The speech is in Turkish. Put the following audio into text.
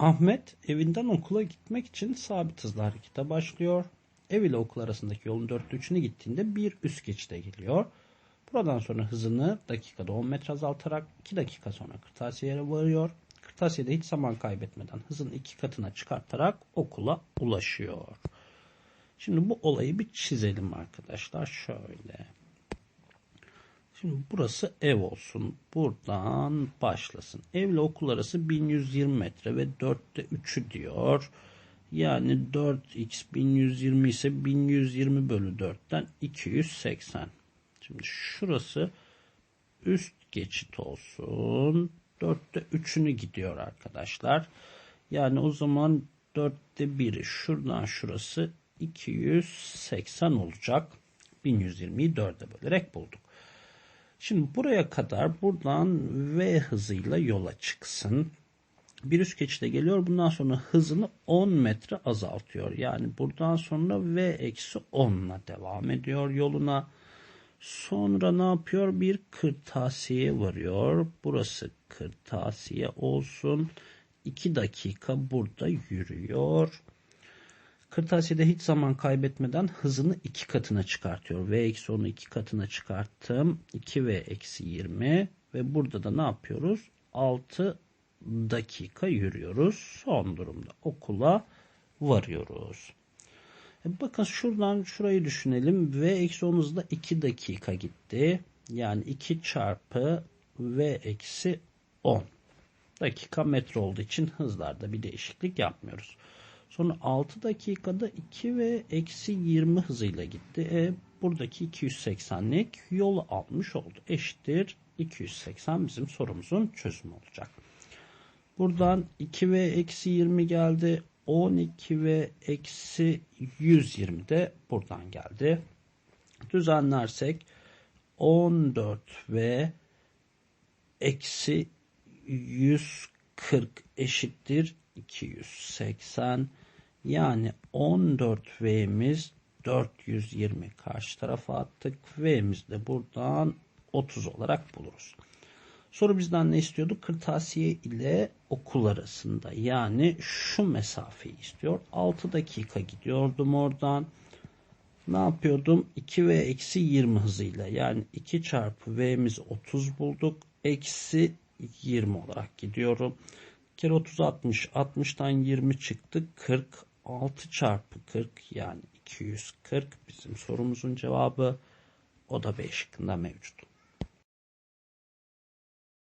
Ahmet evinden okula gitmek için sabit hızla harekete başlıyor. Ev ile okul arasındaki yolun dörtte üçüne gittiğinde bir üst geçide geliyor. Buradan sonra hızını dakikada 10 metre azaltarak 2 dakika sonra kırtasiyeye varıyor. Kırtasiyede hiç zaman kaybetmeden hızın iki katına çıkartarak okula ulaşıyor. Şimdi bu olayı bir çizelim arkadaşlar. Şöyle. Şimdi burası ev olsun. Buradan başlasın. Evle okul arası 1120 metre ve 4'te 3'ü diyor. Yani 4x 1120 ise 1120 bölü 4'ten 280. Şimdi şurası üst geçit olsun. 4'te 3'ünü gidiyor arkadaşlar. Yani o zaman 4'te 1'i şuradan şurası 280 olacak. 1120'yi 4'e bölerek bulduk. Şimdi buraya kadar buradan V hızıyla yola çıksın. Bir üst geçide geliyor. Bundan sonra hızını 10 metre azaltıyor. Yani buradan sonra V eksi 10 ile devam ediyor yoluna. Sonra ne yapıyor? Bir kırtasiye varıyor. Burası kırtasiye olsun. 2 dakika burada yürüyor. Kırtasiyede hiç zaman kaybetmeden hızını iki katına çıkartıyor. V eksi 10'u iki katına çıkarttım. 2V eksi 20 ve burada da ne yapıyoruz? 6 dakika yürüyoruz. Son durumda okula varıyoruz. E bakın şuradan şurayı düşünelim. V eksi 10 hızla 2 dakika gitti. Yani 2 çarpı V eksi 10 dakika metre olduğu için hızlarda bir değişiklik yapmıyoruz. Sonra 6 dakikada 2 ve eksi 20 hızıyla gitti. E, buradaki 280'lik yolu almış oldu. Eşittir 280 bizim sorumuzun çözümü olacak. Buradan 2 ve eksi 20 geldi. 12 ve eksi 120 de buradan geldi. Düzenlersek 14 ve eksi 140 eşittir 280 yani 14V'miz 420 karşı tarafa attık. V'miz de buradan 30 olarak buluruz. Soru bizden ne istiyordu? Kırtasiye ile okul arasında. Yani şu mesafeyi istiyor. 6 dakika gidiyordum oradan. Ne yapıyordum? 2V eksi 20 hızıyla. Yani 2 çarpı V'miz 30 bulduk. Eksi 20 olarak gidiyorum. Kere 30 60. 60'tan 20 çıktı. 40. 6 çarpı 40 yani 240 bizim sorumuzun cevabı. O da B şıkkında mevcut.